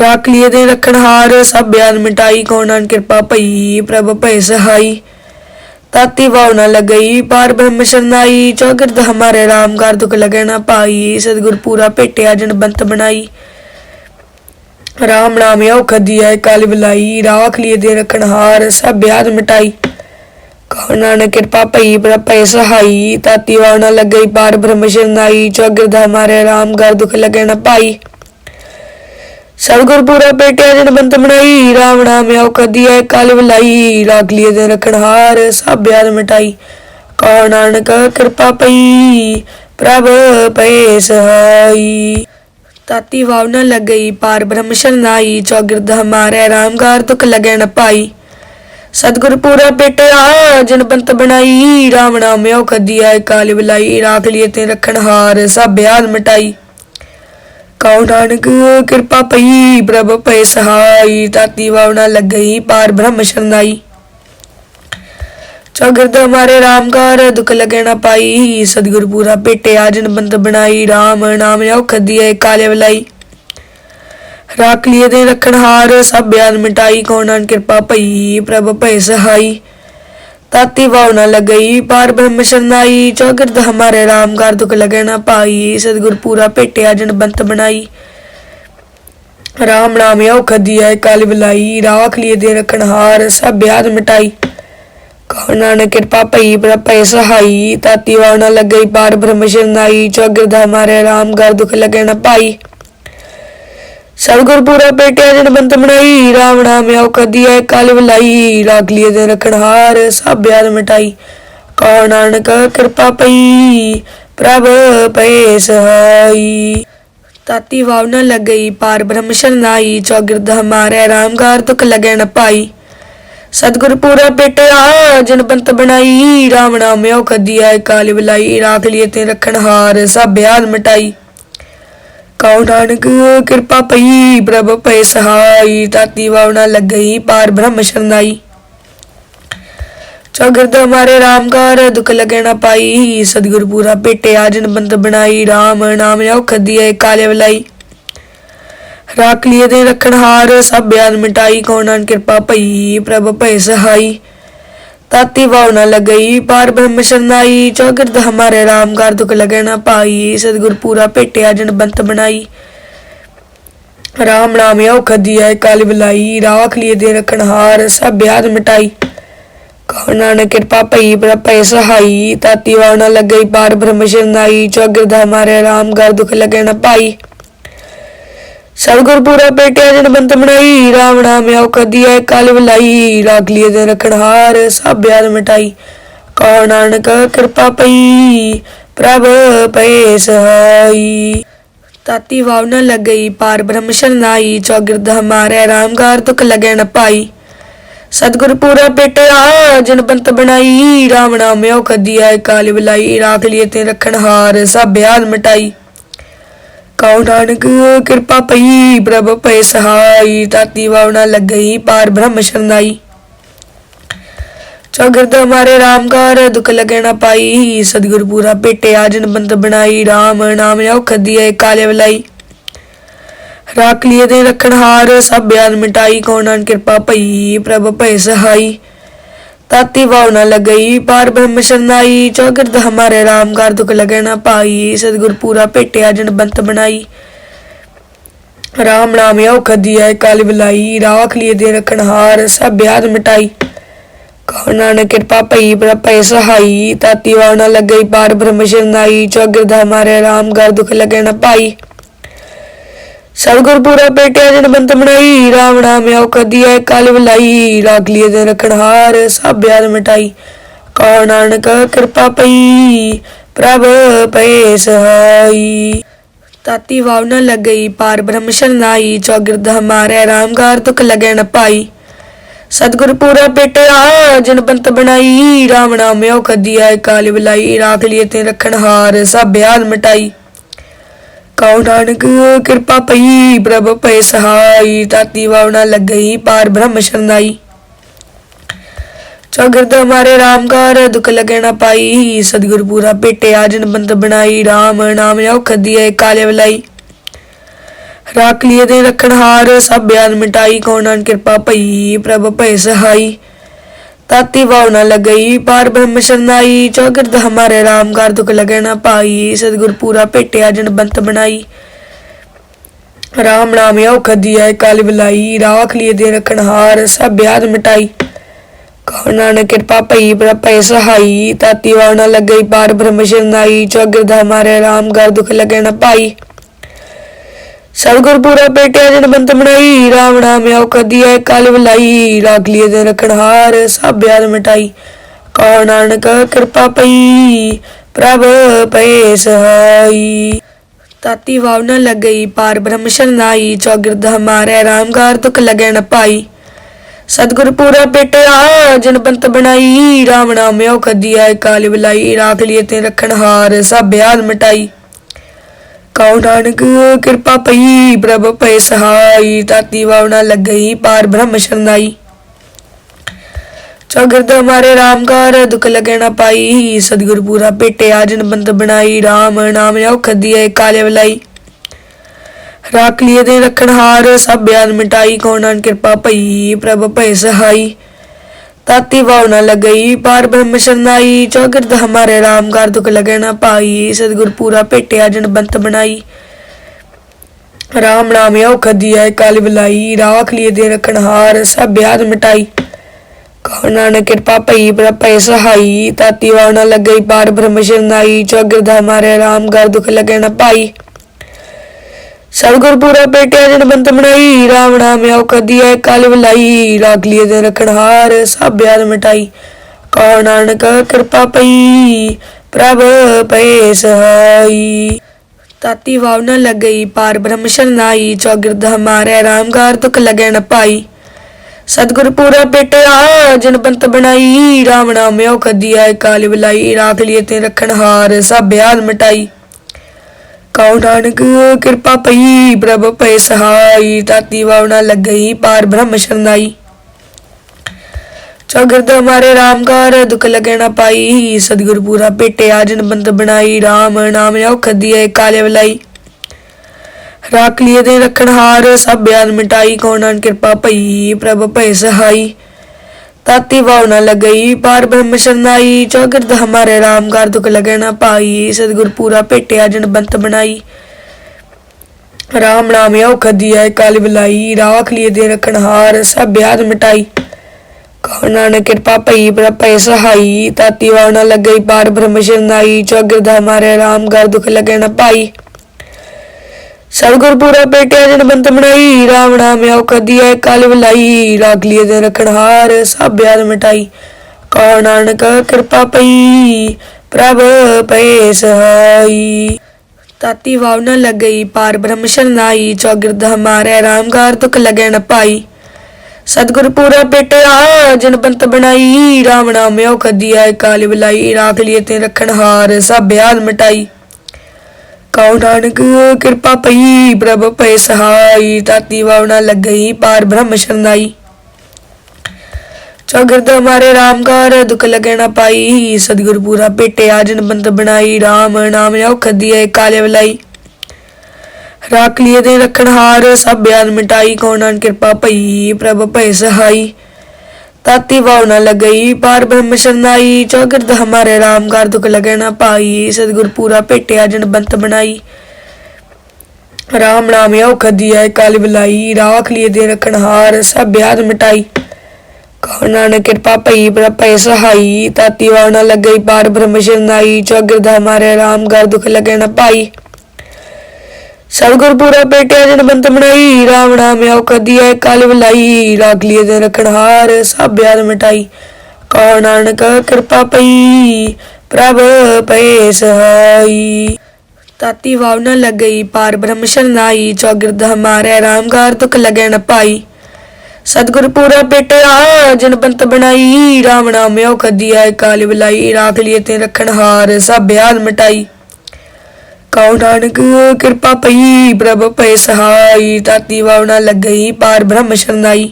ਰਾਖ ਲਿਏ ਦੇ ਰਖਣ ਹਾਰ, ਸਭ ਬਿਆਨ ਮਿਟਾਈ ਨਾਨਕ ਕਿਰਪਾ ਪਈ, ਪ੍ਰਭ ਭੈ ਸਹਾਈ। ਤਾਤੀ ਵਾਉ ਨਾ ਲਗਈ ਪਾਰ ਬ੍ਰਹਮ ਸ਼ਰਨਾਈ, ਚੌਗਿਰਦ ਹਮਾਰੇ RAM ਕਾਰ ਦੁਖ ਲਗੇ ਨਾ ਪਾਈ, ਸਤਿਗੁਰ ਪੂਰਾ ਭੇਟਿਆ ਜਨ ਬੰਤ ਬਣਾਈ। ਰਾਮ ਨਾਮ ਔਖਦ ਦੀਏ ਕਾਲੀ ਬਲਾਈ ਰਾਖ ਲਿਏ ਦੇ ਰਖਣ ਹਾਰ, ਸਭ ਬਿਆਦ ਮਿਟਾਈ। ਕੌਣ ਨਾਨਕ ਕਿਰਪਾ ਭਈ ਪ੍ਰਭ ਭੈ ਸਹਾਈ, ਤਾਤੀ ਵਾਉ ਲੱਗਈ ਪਾਰ ਬ੍ਰਹਮ ਸ਼ਰਨਾਈ, ਚੌਗਿਰਦ ਮਾਰੇ ਰਾਮ ਕਾਰ ਦੁਖ ਲਗੇ ਨਾ ਪਾਈ। ਸਤਿਗੁਰ ਪੂਰਾ ਭੇਟਿਆ ਜਨ ਬੰਤ ਬਣਾਈ, ਰਾਮ ਨਾਮ ਆਉ ਐ, ਕਲ ਬਲਾਈ ਰਾਖ ਲਿਏ ਦੇ ਰਖਣ ਹਾਰ ਸਭ ਬਿਆਦ ਮਿਟਾਈ। ਕੌਣ ਨਾਨਕ ਕਿਰਪਾ ਪਈ, ਪ੍ਰਭ ਪਏ ਸਹਾਈ। ਤਾਤੀ ਵਾਵ ਨ ਲਗਈ, ਪਾਰ ਬ੍ਰਹਮ ਸ਼ਰਨਾਈ ਚੌਗਿਰਦ ਹਮਾਰੇ, ਰਾਮਗਾਰ ਤੁਕ ਲਗੈ ਨ ਪਾਈ। ਸਤਿਗੁਰ ਪੂਰਾ ਭੇਟਿਆ ਜਨ ਬੰਤ ਬਣਾਈ, ਰਾਮ ਨਾਮ ਆਉ ਕਦੀਐ ਕਲ ਬਲਾਈ ਰਾਖ ਲਿਏ ਤੇ ਰਖਣ ਹਾਰ ਸਭ ਬਿਆਦ ਮਿਟਾਈ। ਕਉ ਨਾਨਕ, ਕਿਰਪਾ ਪਈ, ਪ੍ਰਭ ਭੈ ਸਹਾਈ ਤਾਤੀ ਵਾਵਣਾ ਲੱਗਈ, ਪਾਰ ਬ੍ਰਹਮ ਸ਼ਰਨਾਈ। ਚੌਗਿਰਦ ਹਮਾਰੇ RAM ਘਰ, ਦੁਖ ਲਗੇ ਨਾ ਪਾਈ, ਸਤਿਗੁਰ ਪੂਰਾ ਭੇਟੇ, ਆਜਨ ਬੰਦ ਬਣਾਈ RAM ਨਾਮ ਔਖਦ ਦੀਏ ਕਾਲੇ ਵਲਾਈ ਰਾਖ ਲਿਏ ਦੇ ਰੱਖਣ ਹਾਰ, ਸਭ ਬਿਆਨ ਮਿਟਾਈ ਨਾਨਕ ਕਿਰਪਾ ਪਈ, ਪ੍ਰਭ ਭੈ ਸਹਾਈ। ਤਾਤੀ ਵਾਉ ਨਾ ਲਗਈ ਪਾਰ ਬ੍ਰਹਮ ਸ਼ਰਨਾਈ ਚੌਗਿਰਦ ਹਮਾਰੇ RAM ਕਾਰ ਦੁਖ ਲਗੇ ਨਾ ਪਾਈ, ਸਤਿਗੁਰ ਪੂਰਾ ਭੇਟਿਆ ਜਨ ਬੰਤ ਬਣਾਈ। ਰਾਮ ਨਾਮ ਔਖਦ ਦੀਏ ਕਾਲੇ ਵਲਾਈ ਰਾਖ ਲਿਏ ਦੇ ਰੱਖਣ ਹਾਰ ਸਭ ਬਿਆਨ ਮਿਟਾਈ। ਕੌਣਾ ਨੇ ਕਿਰਪਾ ਭਈ ਪ੍ਰਭੈ ਸਹਾਈ, ਤਾਤੀ ਵਾਉ ਲੱਗਈ ਪਾਰ ਬ੍ਰਹਮ ਸ਼ਰਨਾਈ ਚੌਗਿਰਦ ਹਮਾਰੇ ਰਾਮ ਗਰ ਦੁਖ ਲਗੇ ਨਾ ਪਾਈ। ਸਤਿਗੁਰ ਪੂਰਾ ਪੇਟਿਆ ਜਨ ਬੰਤ ਬਣਾਈ ਰਾਵਣਾ ਨਾਮ ਕਦੀ ਐ ਕਾਲ ਬਲਾਈ, ਰਾਖ ਲਿਏ ਦੇ ਰਖਣ ਹਾਰ ਸਭ ਬਿਆਦ ਮਿਟਾਈ। ਕੌਣ ਨਾਨਕ ਕਿਰਪਾ ਪਈ, ਪ੍ਰਭ ਪਏ ਸਹਾਈ। ਤਾਤੀ ਵਾਉ ਨਾ ਲੱਗਈ, ਪਾਰ ਬ੍ਰਹਮ ਸ਼ਰਨਾਈ ਚੌਗਿਰਦ ਹਮਾਰੇ ਰਾਮ ਗਰ ਦੁਖ ਲਗੇ ਨਾ ਪਾਈ। ਸਤਿਗੁਰ ਪੂਰਾ ਪੇਟਿਆ ਜਨ ਬੰਤ ਬਣਾਈ ਰਾਵਣਾ ਨਾਮ ਕਦੀ ਕਦੀਐ, ਕਾਲ ਬਲਾਈ, ਰਾਖ ਲਿਏ ਤੇ ਰਖਣ ਹਾਰ ਸਭ ਬਿਆਦ ਮਿਟਾਈ। ਕਉ ਨਾਨਕ, ਕਿਰਪਾ ਪਈ ਪ੍ਰਭ ਪੈ ਸਹਾਈ ਤਾਤੀ ਵਾਵਣਾ ਲੱਗਈ, ਪਾਰ ਬ੍ਰਹਮ ਸ਼ਰਨਾਈ। ਚੌਗਿਰਦ ਹਮਾਰੇ ਰਾਮ ਕਾਰ ਦੁਖ ਲਗੇ ਨਾ ਪਾਈ, ਸਤਿਗੁਰ ਪੂਰਾ ਭੇਟੇ, ਆਜਨ ਬੰਦ ਬਣਾਈ, ਰਾਮ ਨਾਮ ਔਖਦ ਦੀਏ ਕਾਲੇ ਵਲਾਈ ਰਾਖ ਲਿਏ ਦੇ ਰੱਖਣ ਹਾਰ, ਸਭ ਬਿਆਨ ਮਿਟਾਈ ਕੌਣਾਂ ਕਿਰਪਾ ਭਈ ਪ੍ਰਭ ਭੈ ਸਹਾਈ। ਤਾਤੀ ਵਾਉ ਨਾ ਲਗਈ ਪਾਰ ਬ੍ਰਹਮ ਸ਼ਰਨਾਈ ਚੌਗਿਰਦ ਹਮਾਰੇ ਰਾਮ ਕਾਰ ਦੁਖ ਲਗੇ ਨਾ ਪਾਈ, ਸਤਿਗੁਰ ਪੂਰਾ ਭੇਟਿਆ ਜਨ ਬੰਤ ਬਣਾਈ। ਰਾਮ ਨਾਮ ਔਖਦ ਦੀਏ ਕਾਲ ਬਲਾਈ, ਰਾਖ ਲਿਏ ਦੇ ਰਖਣ ਹਾਰ, ਸਭ ਬਿਆਦ ਮਿਟਾਈ। ਕੌਣਾ ਨੇ ਕਿਰਪਾ ਭਈ ਪ੍ਰਭੈ ਸਹਾਈ, ਤਾਤੀ ਵਾਉ ਲੱਗਈ ਪਾਰ ਬ੍ਰਹਮ ਸ਼ਰਨਾਈ ਚੌਗਿਰਦ ਹਮਾਰੇ ਰਾਮ ਕਾਰ ਦੁਖ ਲਗੇ ਨਾ ਪਾਈ। ਸਤਿਗੁਰ ਪੂਰਾ ਪੇਟਿਆ ਜਨ ਬੰਤ ਬਣਾਈ ਰਾਵਣਾ ਨਾਮ ਕਦੀ ਕਦੀਐ ਕਾਲ ਬਲਾਈ, ਰਾਖ ਦੇ ਰਖਣ ਹਾਰ ਸਭ ਮਿਟਾਈ। ਕੌਣ ਨਾਨਕ ਕਿਰਪਾ ਪਈ, ਪ੍ਰਭ ਪਏ ਸਹਾਈ। ਤਾਤੀ ਵਾਵ ਨ ਲੱਗਈ, ਪਾਰ ਬ੍ਰਹਮ ਸ਼ਰਨਾਈ ਚੌਗਿਰਦ ਹਮਾਰੇ ਰਾਮਗਾਰ ਤੁਕ ਲਗੇ ਨ ਪਾਈ। ਸਤਿਗੁਰ ਪੂਰਾ ਪੇਟਿਆ ਜਨ ਬੰਤ ਬਣਾਈ ਰਾਵਣਾ ਨਾਮ ਕਦੀ ਕਦੀਐ ਕਾਲ ਬਲਾਈ, ਰਾਖ ਲਿਏ ਤੇ ਰਖਣ ਹਾਰ ਸਭ ਬਿਆਦ ਮਿਟਾਈ। ਕਉ ਨਾਨਕ, ਕਿਰਪਾ ਪਈ ਪ੍ਰਭ ਪੈ ਸਹਾਈ ਤਾਤੀ ਵਾਵਣਾ ਲੱਗਈ, ਪਾਰ ਬ੍ਰਹਮ ਸ਼ਰਨਾਈ। ਚੌਗਿਰਦ ਹਮਾਰੇ ਰਾਮ ਕਾਰ ਦੁਖ ਲਗੇ ਨਾ ਪਾਈ, ਸਤਿਗੁਰ ਪੂਰਾ ਭੇਟੇ, ਆਜਨ ਬੰਦ ਬਣਾਈ, ਰਾਮ ਨਾਮ ਔਖਦ ਦੀਏ ਕਾਲੇ ਵਲਾਈ ਰਾਖ ਲਿਏ ਦੇ ਰਖਣ ਹਾਰ, ਸਭ ਬਿਆਨ ਮਿਟਾਈ ਕੌਣਾਂ ਕਿਰਪਾ ਭਈ ਪ੍ਰਭ ਭੈ ਸਹਾਈ। ਤਾਤੀ ਵਾਉ ਨਾ ਲਗਈ ਪਾਰ ਬ੍ਰਹਮ ਸ਼ਰਨਾਈ ਚੌਗਿਰਦ ਹਮਾਰੇ ਰਾਮ ਕਾਰ ਦੁਖ ਲਗੇ ਨਾ ਪਾਈ। ਸਤਿਗੁਰ ਪੂਰਾ ਭੇਟਿਆ ਜਨ ਬੰਤ ਬਣਾਈ। ਰਾਮ ਨਾਮ ਔਖਦ ਦੀਏ ਕਾਲ ਬਲਾਈ। ਰਾਖ ਲਿਏ ਦੇ ਰਖਣ ਹਾਰ ਸਭ ਬਿਆਦ ਮਿਟਾਈ। ਕੌਣਾ ਨੇ ਕਿਰਪਾ ਭਈ ਪ੍ਰਭੈ ਸਹਾਈ। ਤਾਤੀ ਵਾਉ ਲੱਗਈ ਪਾਰ ਬ੍ਰਹਮ ਸ਼ਰਨਾਈ ਚੌਗਿਰਦ ਹਮਾਰੇ ਰਾਮ ਕਾਰ ਦੁਖ ਲਗੇ ਨਾ ਪਾਈ। ਸਤਿਗੁਰ ਪੂਰਾ ਪੇਟਿਆ ਜਨ ਬੰਤ ਬਣਾਈ ਰਾਮ ਨਾਮ ਆਉ ਕਦੀਐ ਕਾਲ ਬਲਾਈ ਰਾਖ ਲਿਏ ਦੇ ਰਖਣ ਹਾਰ ਸਭ ਬਿਆਦ ਮਿਟਾਈ। ਕੌਣ ਨਾਨਕ ਕਿਰਪਾ ਪਈ, ਪ੍ਰਭ ਪਏ ਸਹਾਈ ਤਾਤੀ ਵਾਵ ਨ ਲੱਗਈ, ਪਾਰ ਬ੍ਰਹਮ ਸ਼ਰਨਾਈ, ਚੌਗਿਰਦ ਹਮਾਰੇ ਰਾਮਗਾਰ ਤੁਕ ਲਗੇ ਨ ਪਾਈ। ਸਤਿਗੁਰ ਪੂਰਾ ਪੇਟਿਆ ਜਨ ਬੰਤ ਬਣਾਈ, ਰਾਮ ਨਾਮ ਆਉ ਕਦੀਐ ਕਾਲ ਬਲਾਈ ਰਾਖ ਲਿਏ ਤੇ ਰਖਣ ਹਾਰ ਸਭ ਬਿਆਦ ਮਿਟਾਈ। ਕਉ ਨਾਨਕ, ਕਿਰਪਾ ਪਈ ਪ੍ਰਭ ਪੈ ਸਹਾਈ ਤਾਤੀ ਵਾਵਣਾ ਲੱਗਈ, ਪਾਰ ਬ੍ਰਹਮ ਸ਼ਰਨਾਈ। ਚੌਗਿਰਦ ਹਮਾਰੇ ਰਾਮ ਕਾਰ ਦੁਖ ਲਗੇ ਨਾ ਪਾਈ, ਸਤਿਗੁਰ ਪੂਰਾ ਭੇਟਿਆ ਜਨ ਬੰਦ ਬਣਾਈ, ਰਾਮ ਨਾਮ ਔਖਦ ਦੀਏ ਕਾਲੇ ਵਲਾਈ। ਰਾਖ ਲਿਏ ਦੇ ਰਖਣ ਹਾਰ, ਸਭ ਬਿਆਨ ਮਿਟਾਈ ਕੌਣਾਂ ਕਿਰਪਾ ਭਈ ਪ੍ਰਭ ਭੈ ਸਹਾਈ। ਤਾਤੀ ਵਾਉ ਨਾ ਲਗਈ ਪਾਰ ਬ੍ਰਹਮ ਸ਼ਰਨਾਈ ਚੌਗਿਰਦ ਹਮਾਰੇ ਰਾਮ ਕਾਰ ਦੁਖ ਲਗੇ ਨਾ ਪਾਈ, ਸਤਿਗੁਰ ਪੂਰਾ ਭੇਟਿਆ ਜਨ ਬੰਤ ਬਣਾਈ। ਰਾਮ ਨਾਮ ਔਖਦ ਦੀਏ ਕਾਲ ਬਲਾਈ ਰਾਖ ਲਿਏ ਦੇ ਰਖਣ ਹਾਰ, ਸਭ ਬਿਆਦ ਮਿਟਾਈ। ਕੌਣਾ ਨੇ ਕਿਰਪਾ ਭਈ, ਪ੍ਰਭੈ ਸਹਾਈ, ਤਾਤੀ ਵਾਉ ਲੱਗਈ ਪਾਰ ਬ੍ਰਹਮ ਸ਼ਰਨਾਈ ਚੌਗਿਰਦ ਹਮਾਰੇ ਰਾਮ ਕਾਰ ਦੁਖ ਲਗੇ ਨਾ ਪਾਈ। ਸਤਿਗੁਰ ਪੂਰਾ ਪੇਟਿਆ ਜਨ ਬੰਤ ਬਣਾਈ ਰਾਮ ਨਾਮ ਆਉ ਐ ਕਾਲ ਬਲਾਈ ਰਾਖ ਲਿਏ ਦੇ ਰਖਣ ਸਭ ਬਿਆਦ ਮਿਟਾਈ। ਕੌਣ ਨਾਨਕ ਕਿਰਪਾ ਪਈ, ਪ੍ਰਭ ਪਏ ਸਹਾਈ। ਤਾਤੀ ਵਾਵਨਾ ਨ ਲੱਗਈ, ਪਾਰ ਬ੍ਰਹਮ ਸ਼ਰਨਾਈ ਚੌਗਿਰਦ ਹਮਾਰੇ ਰਾਮਗਾਰ ਤੁਕ ਲਗੈ ਨ ਪਾਈ। ਸਤਿਗੁਰ ਪੂਰਾ ਪੇਟਿਆ ਜਨ ਬੰਤ ਬਣਾਈ, ਰਾਮ ਨਾਮ ਆਉ ਐ ਕਾਲ ਬਲਾਈ ਰਾਖ ਲਿਏ ਤੇ ਰਖਣ ਹਾਰ, ਸਭ ਬਿਆਦ ਮਿਟਾਈ। ਕਉ ਨਾਨਕ, ਕਿਰਪਾ ਪਈ, ਪ੍ਰਭ ਪੈ ਸਹਾਈ ਤਾਤੀ ਵਾਵਣਾ ਲੱਗਈ, ਪਾਰ ਬ੍ਰਹਮ ਸ਼ਰਨਾਈ। ਚੌਗਿਰਦ ਹਮਾਰੇ ਰਾਮ ਘਰ, ਦੁਖ ਲਗੇ ਨਾ ਪਾਈ, ਸਤਿਗੁਰ ਪੂਰਾ ਭੇਟੇ ਆਜਨ ਬੰਦ ਬਣਾਈ RAM ਨਾਮ ਔਖ ਦੀਏ ਕਾਲੇ ਵਲਾਈ। ਰਾਖ ਲਿਏ ਦੇ ਰਖਣ ਹਾਰ, ਸਭ ਬਿਆਨ ਮਿਟਾਈ ਨਾਨਕ ਕਿਰਪਾ ਭਈ ਪ੍ਰਭ ਭੈ ਸਹਾਈ। ਤਾਤੀ ਵਾਉ ਨ ਲਗਈ, ਪਾਰ ਬ੍ਰਹਮ ਸ਼ਰਨਾਈ, ਚੌਗਿਰਦ ਹਮਾਰੇ ਰਾਮ ਕਾਰ ਦੁਖ ਲਗੇ ਨਾ ਪਾਈ, ਸਤਿਗੁਰ ਪੂਰਾ ਭੇਟਿਆ ਜਨ ਬੰਤ ਬਣਾਈ। ਰਾਮ ਨਾਮ ਔਖ ਦੀਏ ਕਾਲੇ ਵਲਾਈ ਰਾਖ ਲਿਏ ਦੇ ਰਖਣ ਹਾਰ, ਸਭ ਬਿਆਨ ਮਿਟਾਈ। ਕਹੋ ਨਾਨਕ ਕਿਰਪਾ ਭਈ ਪ੍ਰਭ ਸਹਾਈ, ਤਾਤੀ ਵਾਉ ਨ ਲਗਈ, ਪਾਰ ਬ੍ਰਹਮ ਸ਼ਰਨਾਈ, ਚੌਗਿਰਦ ਮਾਰੇ ਰਾਮ ਕਾਰ ਦੁਖ ਲਗੇ ਨਾ ਪਾਈ। ਸਤਿਗੁਰ ਪੂਰਾ ਪੇਟਿਆ ਜਨ ਬੰਤ ਬਣਾਈ, ਰਾਮ ਨਾਮ ਆਉ ਐ ਕਾਲ ਬਲਾਈ ਰਾਖ ਲਿਏ ਦੇ ਰਖਣਹਾਰ ਸਭ ਬਿਆਦ ਮਿਟਾਈ। ਕਹੋ ਨਾਨਕ ਕਿਰਪਾ ਪਈ, ਪ੍ਰਭ ਪਏ ਸਹਾਈ। ਤਾਤੀ ਵਾਵਨਾ ਨ ਲੱਗਈ, ਪਾਰ ਬ੍ਰਹਮ ਸ਼ਰਨਾਈ, ਚੌਗਿਰਦ ਹਮਾਰੇ ਰਾਮਗਾਰ ਤੁਕ ਲਗੈ ਨ ਪਾਈ। ਸਤਿਗੁਰ ਪੂਰਾ ਪੇਟਿਆ ਜਨ ਬੰਤ ਬਣਾਈ, ਰਾਮ ਨਾਮ ਆਉ ਐ ਕਾਲ ਬਲਾਈ ਰਾਖ ਲਿਏ ਤੇ ਰਖਣਹਾਰ ਸਭ ਬਿਆਦ ਮਿਟਾਈ। ਕਉ ਨਾਨਕ, ਕਿਰਪਾ ਪਈ, ਪ੍ਰਭ ਪੈ ਸਹਾਈ ਤਾਤੀ ਵਾਵਣਾ ਲੱਗਈ, ਪਾਰ ਬ੍ਰਹਮ ਸ਼ਰਨਾਈ। ਚੌਗਿਰਦ ਹਮਾਰੇ ਰਾਮ ਕਾਰ ਦੁਖ ਲਗੇ ਨਾ ਪਾਈ, ਸਤਿਗੁਰ ਪੂਰਾ ਭੇਟੇ ਆਜਨ ਬੰਦ ਬਣਾਈ RAM ਨਾਮ ਔਖ ਦੀਏ, ਕਾਲੇ ਵਲਾਈ। ਰਾਖ ਲਿਏ ਦੇ ਰਖਣ ਹਾਰ, ਸਭ ਬਿਆਨ ਮਿਟਾਈ ਕੌਣਾਂ ਕਿਰਪਾ ਭਈ ਪ੍ਰਭ ਭੈ ਸਹਾਈ। ਤਾਤੀ ਵਾਉ ਨ ਲਗਈ, ਪਾਰ ਬ੍ਰਹਮ ਸ਼ਰਨਾਈ, ਚੌਗਿਰਦ ਹਮਾਰੇ ਰਾਮ ਕਾਰ ਦੁਖ ਲਗੇ ਨਾ ਪਾਈ, ਸਤਿਗੁਰ ਪੂਰਾ ਭੇਟਿਆ ਜਨ ਬੰਤ ਬਣਾਈ। ਰਾਮ ਨਾਮ ਆਉ ਖਦੀਐ, ਕਲ ਬਲਾਈ ਰਾਖ ਲਿਏ ਦੇ ਰਖਣ ਹਾਰ, ਸਭ ਬਿਆਦ ਮਿਟਾਈ। ਕਹੋ ਨਾਨਕ ਕਿਰਪਾ ਭਈ ਪ੍ਰਭ ਸਹਾਈ, ਤਾਤੀ ਵਾਉ ਨ ਪਾਰ ਬ੍ਰਹਮ ਸ਼ਰਨਾਈ, ਚੌਗਿਰਦ ਮਾਰੇ ਰਾਮ ਕਾਰ ਦੁਖ ਲਗੇ ਨਾ ਪਾਈ। ਸਤਿਗੁਰ ਪੂਰਾ ਪੇਟਿਆ ਜਨ ਬੰਤ ਬਣਾਈ ਰਾਮ ਨਾਮ ਆਉ ਕਦੀਐ ਕਾਲ ਬਲਾਈ ਰਾਖ ਲਿਏ ਦੇ ਰਖਣਹਾਰ ਸਭ ਬਿਆਦ ਮਿਟਾਈ। ਕਹੋ ਨਾਨਕ ਕਿਰਪਾ ਪਈ, ਪ੍ਰਭ ਪਏ ਸਹਾਈ। ਤਾਤੀ ਵਾਵ ਨ ਲਗਈ, ਪਾਰ ਬ੍ਰਹਮ ਸ਼ਰਨਾਈ, ਚੌਗਿਰਦ ਹਮਾਰੇ ਰਾਮਗਾਰ ਤੁਕ ਲਗੈ ਨ ਪਾਈ। ਸਤਿਗੁਰ ਪੂਰਾ ਪੇਟਿਆ ਜਨ ਬੰਤ ਬਣਾਈ ਰਾਮ ਨਾਮ ਆਉ ਕਦੀਐ ਕਾਲ ਬਲਾਈ ਰਾਖ ਲਿਏ ਤੇ ਰਖਣਹਾਰ ਸਭ ਬਿਆਦ ਮਿਟਾਈ। ਕਉ ਨਾਨਕ, ਕਿਰਪਾ ਪਈ, ਪ੍ਰਭ ਪੈ ਸਹਾਈ ਤਾਤੀ ਵਾਵਣਾ ਲੱਗਈ, ਪਾਰ ਬ੍ਰਹਮ ਸ਼ਰਨਾਈ। ਚੌਗਿਰਦ ਹਮਾਰੇ ਰਾਮਕਾਰ ਦੁਖ ਲਗੇ ਨਾ ਪਾਈ, ਸਤਿਗੁਰ ਪੂਰਾ ਭੇਟੇ ਆਜਨ ਬੰਦ ਬਣਾਈ RAM ਨਾਮ ਔਖ ਦੀਏ ਕਾਲੇ ਵਲਾਈ ਰਾਖ ਲਿਏ ਦੇ ਰਖਣ ਹਾਰ, ਸਭ ਬਿਆਨ ਮਿਟਾਈ ਕੌਣਾਂ ਕਿਰਪਾ ਭਈ ਪ੍ਰਭ ਭੈ ਸਹਾਈ। ਤਾਤੀ ਵਾਉ ਨ ਲਗਈ ਪਾਰ ਬ੍ਰਹਮ ਸ਼ਰਨਾਈ ਚੌਗਿਰਦ ਹਮਾਰੇ ਰਾਮ ਕਾਰ ਦੁਖ ਲਗੇ ਨਾ ਪਾਈ, ਸਤਿਗੁਰ ਪੂਰਾ ਭੇਟਿਆ ਜਨ ਬੰਤ ਬਣਾਈ। ਰਾਮ ਨਾਮ ਆਉ ਖਦੀਐ ਕਾਲ ਬਲਾਈ, ਰਾਖ ਲਿਏ ਦੇ ਰਖਣ ਹਾਰ, ਸਭ ਬਿਆਦ ਮਿਟਾਈ। ਕਹੋ ਨਾਨਕ ਕਿਰਪਾ ਭਈ ਪ੍ਰਭ ਸਹਾਈ, ਤਾਤੀ ਵਾਉ ਨ ਪਾਰ ਬ੍ਰਹਮ ਸ਼ਰਨਾਈ ਚੌਗਿਰਦ ਹਮਾਰੇ ਰਾਮ ਕਾਰ ਦੁਖ ਲਗੇ ਨਾ ਪਾਈ। ਸਤਿਗੁਰ ਪੂਰਾ ਪੇਟਿਆ ਜਨ ਬੰਤ ਬਣਾਈ, ਰਾਮ ਨਾਮ ਆਉ ਕਦੀਐ ਕਾਲ ਬਲਾਈ ਰਾਖ ਲਿਏ ਦੇ ਰਖਣਹਾਰ ਸਭ ਬਿਆਦ ਮਿਟਾਈ। ਕਹੋ ਨਾਨਕ ਕਿਰਪਾ ਪਈ, ਪ੍ਰਭ ਪਏ ਸਹਾਈ। ਤਾਤੀ ਵਾਵ ਨ ਲਗਈ, ਪਾਰ ਬ੍ਰਹਮ ਸ਼ਰਨਾਈ ਚੌਗਿਰਦ ਹਮਾਰੇ, ਰਾਮਗਾਰ ਤੁਕ ਲਗੈ ਨ ਪਾਈ। ਸਤਿਗੁਰ ਪੂਰਾ ਪੇਟਿਆ ਜਨ ਬੰਤ ਬਣਾਈ, ਰਾਮ ਨਾਮ ਆਉ ਕਦੀਐ ਕਾਲ ਬਲਾਈ, ਰਾਖ ਲਿਏ ਤੇ ਰਖਣਹਾਰ ਸਭ ਬਿਆਦ ਮਿਟਾਈ। ਕਉ ਨਾਨਕ? ਕਿਰਪਾ ਪਈ, ਪ੍ਰਭ ਪੈ ਸਹਾਈ ਤਾਤੀ ਵਾਵਣਾ ਲੱਗਈ, ਪਾਰ ਬ੍ਰਹਮ ਸ਼ਰਨਾਈ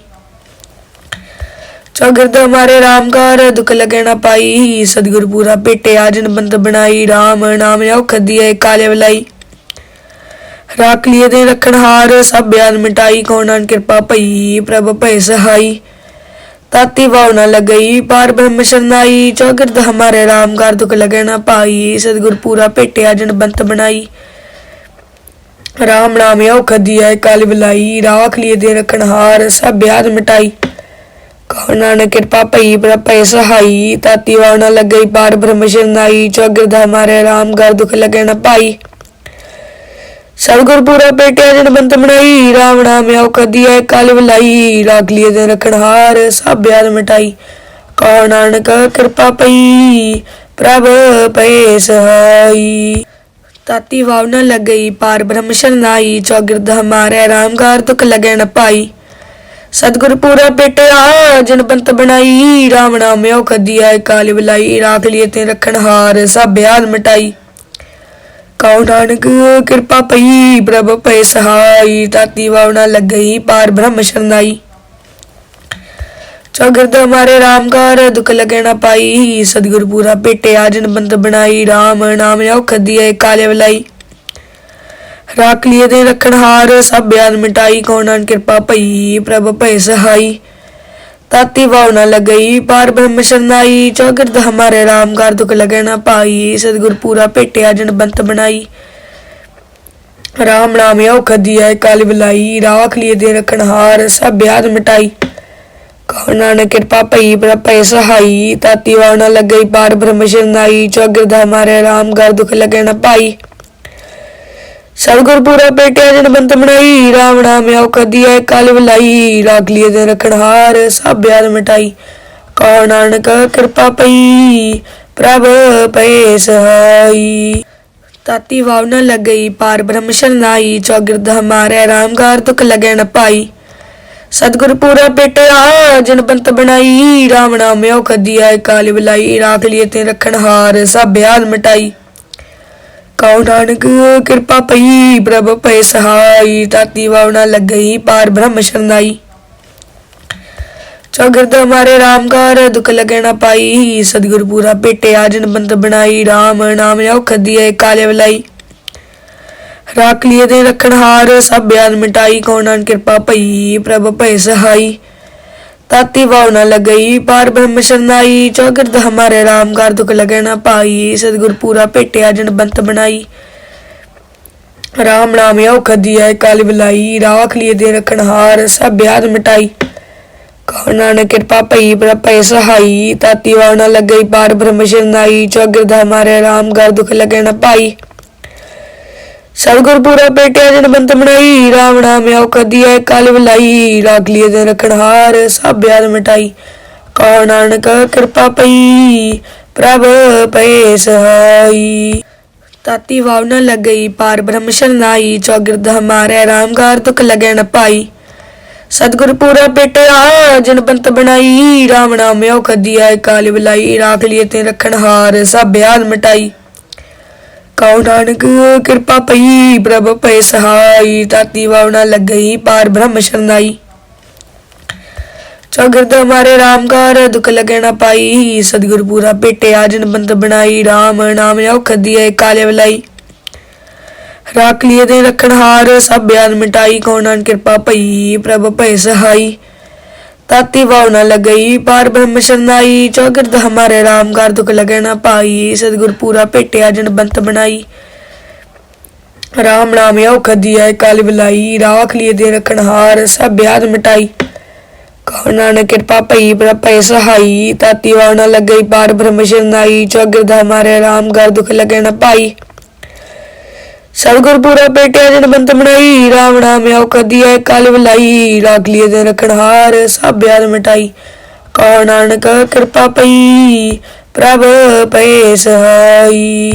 ਚੌਗਿਰਦ ਹਮਾਰੇ ਰਾਮਕਾਰ, ਦੁਖ ਲਗੇ ਨਾ ਪਾਈ। ਸਤਿਗੁਰ ਪੂਰਾ ਭੇਟੇ, ਆਜਨ ਬੰਦ ਬਣਾਈ। RAM ਨਾਮ ਔਖ ਦੀਏ ਕਾਲੇ ਵਲਾਈ ਰਾਖ ਲਿਏ ਦੇ ਰਖਣ ਹਾਰ, ਸਭ ਬਿਆਨ ਮਿਟਾਈ। ਕੌਣਾਂ ਕਿਰਪਾ ਭਈ ਪ੍ਰਭ ਭੈ ਸਹਾਈ। ਤਾਤੀ ਵਾਉ ਨ ਲਗਈ, ਪਾਰ ਬ੍ਰਹਮ ਸ਼ਰਨਾਈ, ਚੌਗਿਰਦ ਹਮਾਰੇ ਰਾਮ ਕਾਰ ਦੁਖ ਲਗੇ ਨਾ ਪਾਈ, ਸਤਿਗੁਰ ਪੂਰਾ ਭੇਟਿਆ ਜਨ ਬੰਤ ਬਣਾਈ। ਰਾਮ ਨਾਮ ਆਉ ਦੀਆ ਕਾਲ ਬਲਾਈ ਰਾਖ ਲਿਏ ਦੇ ਰਖਣ ਹਾਰ, ਸਭ ਬਿਆਦ ਮਿਟਾਈ। ਕਹੋ ਨਾਨਕ ਕਿਰਪਾ ਭਈ ਪ੍ਰਭ ਸਹਾਈ, ਤਾਤੀ ਵਾਉ ਲੱਗਈ, ਪਾਰ ਬ੍ਰਹਮ ਸ਼ਰਨਾਈ, ਚੌਗਿਰਦ ਮਾਰੇ ਰਾਮ ਕਾਰ ਦੁਖ ਲਗੇ ਨਾ ਪਾਈ। ਸਤਿਗੁਰ ਪੂਰਾ ਪੇਟਿਆ ਜਨ ਬੰਤ ਬਣਾਈ ਰਾਮ ਨਾਮ ਆਉ ਕਦੀਐ ਕਾਲ ਬਲਾਈ ਰਾਖ ਲਿਏ ਦੇ ਰਖਣਹਾਰ ਸਭ ਬਿਆਦ ਮਿਟਾਈ। ਕਹੋ ਨਾਨਕ ਕਿਰਪਾ ਪਈ, ਪ੍ਰਭ ਪਏ ਸਹਾਈ। ਤਾਤੀ ਵਾਵ ਨ ਲਗਈ, ਪਾਰ ਬ੍ਰਹਮ ਸ਼ਰਨਾਈ ਚੌਗਿਰਦ ਹਮਾਰੇ ਰਾਮਗਾਰ ਤੁਕ ਲਗੈ ਨ ਪਾਈ। ਸਤਿਗੁਰ ਪੂਰਾ ਪੇਟਿਆ ਜਨ ਬੰਤ ਬਣਾਈ, ਰਾਮ ਨਾਮ ਆਉ ਕਦੀਐ ਕਾਲ ਬਲਾਈ ਰਾਖ ਲਿਏ ਤੇ ਰਖਣਹਾਰ ਸਭ ਬਿਆਦ ਮਿਟਾਈ। ਕਉ ਨਾਨਕ, ਕਿਰਪਾ ਪਈ, ਪ੍ਰਭ ਪੈ ਸਹਾਈ ਤਾਤੀ ਵਾਵਣਾ ਲੱਗਈ, ਪਾਰ ਬ੍ਰਹਮ ਸ਼ਰਨਾਈ। ਚੌਗਿਰਦ ਹਮਾਰੇ ਰਾਮ ਕਾਰ ਦੁਖ ਲਗੇ ਨਾ ਪਾਈ, ਸਤਿਗੁਰ ਪੂਰਾ ਭੇਟੇ, ਆਜਨ ਬੰਦ ਬਣਾਈ RAM ਨਾਮ ਔਖਦ ਦੀਏ, ਕਾਲੇ ਵਲਾਈ ਰਾਖ ਲਿਏ ਦੇ ਰਖਣ ਹਾਰ, ਸਭ ਬਿਆਨ ਮਿਟਾਈ ਕੌਣ ਨਾਨਕ ਕਿਰਪਾ ਭਈ ਪ੍ਰਭ ਭੈ ਸਹਾਈ। ਤਾਤੀ ਵਾਉ ਨਾ ਲਗਈ ਪਾਰ ਬ੍ਰਹਮ ਸ਼ਰਨਾਈ ਚੌਗਿਰਦ ਹਮਾਰੇ ਰਾਮ ਕਾਰ ਦੁਖ ਲਗੇ ਨਾ ਪਾਈ, ਸਤਿਗੁਰ ਪੂਰਾ ਭੇਟਿਆ ਜਨ ਬੰਤ ਬਣਾਈ। ਰਾਮ ਨਾਮ ਔਖਦ ਦੀਏ ਕਾਲੇ ਵਲਾਈ, ਰਾਖ ਲਿਏ ਦੇ ਰਖਣ ਹਾਰ, ਸਭ ਬਿਆਨ ਮਿਟਾਈ। ਕੌਣ ਨਾਨਕ ਕਿਰਪਾ ਭਈ ਪ੍ਰਭੈ ਸਹਾਈ, ਤਾਤੀ ਵਾਉ ਲੱਗਈ ਪਾਰ ਬ੍ਰਹਮ ਸ਼ਰਨਾਈ ਚੌਗਿਰਦ ਹਮਾਰੇ ਰਾਮ ਗਰ ਦੁਖ ਲਗੇ ਨਾ ਪਾਈ। ਸਤਿਗੁਰ ਪੂਰਾ ਪੇਟਿਆ ਜਨ ਬੰਤ ਬਣਾਈ ਰਾਮ ਨਾਮ ਆਉ ਕਦੀਐ ਕਲ ਬਲਾਈ। ਰਾਖ ਲਿਏ ਦੇ ਰਖਣ ਹਾਰ, ਸਭ ਬਿਆਦ ਮਿਟਾਈ। ਕੌਣ ਨਾਨਕ ਕਿਰਪਾ ਪਈ? ਪ੍ਰਭ ਪਏ ਸਹਾਈ। ਤਾਤੀ ਵਾਵ ਨਾ ਲੱਗਈ, ਪਾਰ ਬ੍ਰਹਮ ਸ਼ਰਨਾਈ ਚੌਗਿਰਦ ਹਮਾਰੇ ਰਾਮ ਗਰ ਦੁਖ ਲਗੇ ਨਾ ਪਾਈ। ਸਤਿਗੁਰ ਪੂਰਾ ਪੇਟਿਆ ਜਨ ਬੰਤ ਬਣਾਈ? ਰਾਮ ਨਾਮ ਆਉ ਕਦੀਐ ਕਲ ਬਲਾਈ। ਰਾਖ ਲਿਏ ਤੇ ਰਖਣ ਹਾਰ, ਸਭ ਬਿਆਦ ਮਿਟਾਈ। ਕਉ ਨਾਨਕ, ਕਿਰਪਾ ਪਈ, ਪ੍ਰਭ ਪੈ ਸਹਾਈ ਤਾਤੀ ਵਾਵਨਾ ਲੱਗਈ, ਪਾਰ ਬ੍ਰਹਮ ਸ਼ਰਨਾਈ। ਚੌਗਿਰਦ ਹਮਾਰੇ ਰਾਮ ਘਰ, ਦੁਖ ਲਗੇ ਨਾ ਪਾਈ, ਸਤਿਗੁਰ ਪੂਰਾ ਭੇਟੇ, ਆਜਨ ਬੰਦ ਬਣਾਈ RAM ਨਾਮ ਔਖਦ ਦੀਏ ਕਾਲੇ ਵਲਾਈ ਰਾਖ ਲਿਏ ਦੇ ਰਖਣ ਹਾਰ, ਸਭ ਬਿਆਨ ਮਿਟਾਈ ਕੌਣ ਨਾਨਕ ਕਿਰਪਾ ਭਈ ਪ੍ਰਭ ਭੈ ਸਹਾਈ। ਤਾਤੀ ਵਾਉ ਨਾ ਲਗਈ ਪਾਰ ਬ੍ਰਹਮ ਸ਼ਰਨਾਈ ਚੌਗਿਰਦ ਹਮਾਰੇ ਰਾਮ ਕਾਰ ਦੁਖ ਲਗੇ ਨਾ ਪਾਈ, ਸਤਿਗੁਰ ਪੂਰਾ ਭੇਟਿਆ ਜਨ ਬੰਤ ਬਣਾਈ। ਰਾਮ ਨਾਮ ਔਖਦ ਦੀਏ ਕਾਲੀ ਬਲਾਈ, ਰਾਖ ਲਿਏ ਦੇ ਰਖਣ ਹਾਰ, ਸਭ ਬਿਆਦ ਮਿਟਾਈ। ਕੌਣ ਨਾਨਕ ਕਿਰਪਾ ਭਈ ਪ੍ਰਭੈ ਸਹਾਈ, ਤਾਤੀ ਵਾਉ ਲੱਗਈ ਪਾਰ ਬ੍ਰਹਮ ਸ਼ਰਨਾਈ ਚੌਗਿਰਦ ਹਮਾਰੇ ਰਾਮ ਕਾਰ ਦੁਖ ਲਗੇ ਨਾ ਪਾਈ। ਸਤਿਗੁਰ ਪੂਰਾ ਪੇਟਿਆ ਜਨ ਬੰਤ ਬਣਾਈ, ਰਾਮ ਨਾਮ ਕਦੀ ਦੀਏ ਕਾਲੀ ਬਲਾਈ ਰਾਖ ਲਿਏ ਦੇ ਰਖਣ ਹਾਰ ਸਭ ਬਿਆਦ ਮਿਟਾਈ। ਕੌਣ ਨਾਨਕ ਕਿਰਪਾ ਪਈ, ਪ੍ਰਭ ਪਏ ਸਹਾਈ। ਤਾਤੀ ਵਾਵ ਨਾ ਲੱਗਈ, ਪਾਰ ਬ੍ਰਹਮ ਸ਼ਰਨਾਈ ਚੌਗਿਰਦ ਹਮਾਰੇ ਰਾਮਗਾਰ ਤੁਕ ਲਗੇ ਨ ਪਾਈ। ਸਤਿਗੁਰ ਪੂਰਾ ਪੇਟਿਆ ਜਨ ਬੰਤ ਬਣਾਈ, ਰਾਮ ਨਾਮ ਕਦੀ ਦੀਏ ਕਾਲੀ ਬਲਾਈ ਰਾਖ ਲਿਏ ਤੇ ਰਖਣ ਹਾਰ ਸਭ ਬਿਆਦ ਮਿਟਾਈ। ਕਉ ਨਾਨਕ, ਕਿਰਪਾ ਪਈ ਪ੍ਰਭ ਪੈ ਸਹਾਈ ਤਾਤੀ ਵਾਵਨਾ ਲੱਗਈ, ਪਾਰ ਬ੍ਰਹਮ ਸ਼ਰਨਾਈ। ਚੌਗਿਰਦ ਹਮਾਰੇ ਰਾਮ ਕਾਰ ਦੁਖ ਲਗੇ ਨਾ ਪਾਈ, ਸਤਿਗੁਰ ਪੂਰਾ ਭੇਟੇ, ਆਜਨ ਬੰਦ ਬਣਾਈ RAM ਨਾਮ ਔਖਦ ਦੀਏ ਕਾਲੇ ਵਲਾਈ ਰਾਖ ਲਿਏ ਦੇ ਰਖਣ ਹਾਰ, ਸਭ ਬਿਆਨ ਮਿਟਾਈ ਕੌਣ ਨਾਨਕ ਕਿਰਪਾ ਭਈ ਪ੍ਰਭ ਭੈ ਸਹਾਈ। ਤਾਤੀ ਵਾਉ ਨਾ ਲਗਈ ਪਾਰ ਬ੍ਰਹਮ ਸ਼ਰਨਾਈ ਚੌਗਿਰਦ ਹਮਾਰੇ ਰਾਮ ਕਾਰ ਦੁਖ ਲਗੇ ਨਾ ਪਾਈ, ਸਤਿਗੁਰ ਪੂਰਾ ਭੇਟਿਆ ਜਨ ਬੰਤ ਬਣਾਈ। ਰਾਮ ਨਾਮ ਔਖਦ ਦੀਏ ਕਾਲੀ ਬਲਾਈ, ਰਾਖ ਲਿਏ ਦੇ ਰਖਣ ਹਾਰ, ਸਭ ਬਿਆਦ ਮਿਟਾਈ। ਕੌਣ ਨਾਨਕ ਕਿਰਪਾ ਭਈ ਪ੍ਰਭੈ ਸਹਾਈ, ਤਾਤੀ ਵਾਉ ਲੱਗਈ ਪਾਰ ਬ੍ਰਹਮ ਸ਼ਰਨਾਈ ਚੌਗਿਰਦ ਹਮਾਰੇ ਰਾਮ ਕਾਰ ਦੁਖ ਲਗੇ ਨਾ ਪਾਈ। ਸਤਿਗੁਰ ਪੂਰਾ ਪੇਟਿਆ ਜਨ ਬੰਤ ਬਣਾਈ ਰਾਵਣਾ ਨਾਮ ਔਖਦ ਐ ਕਲ ਬਲਾਈ, ਰਾਖ ਦੇ ਰਖਣ ਹਾਰ ਸਭ ਬਿਆਦ ਮਿਟਾਈ। ਕੌਣ ਨਾਨਕ ਕਿਰਪਾ ਪਈ, ਪ੍ਰਭ ਪਏ ਸਹਾਈ।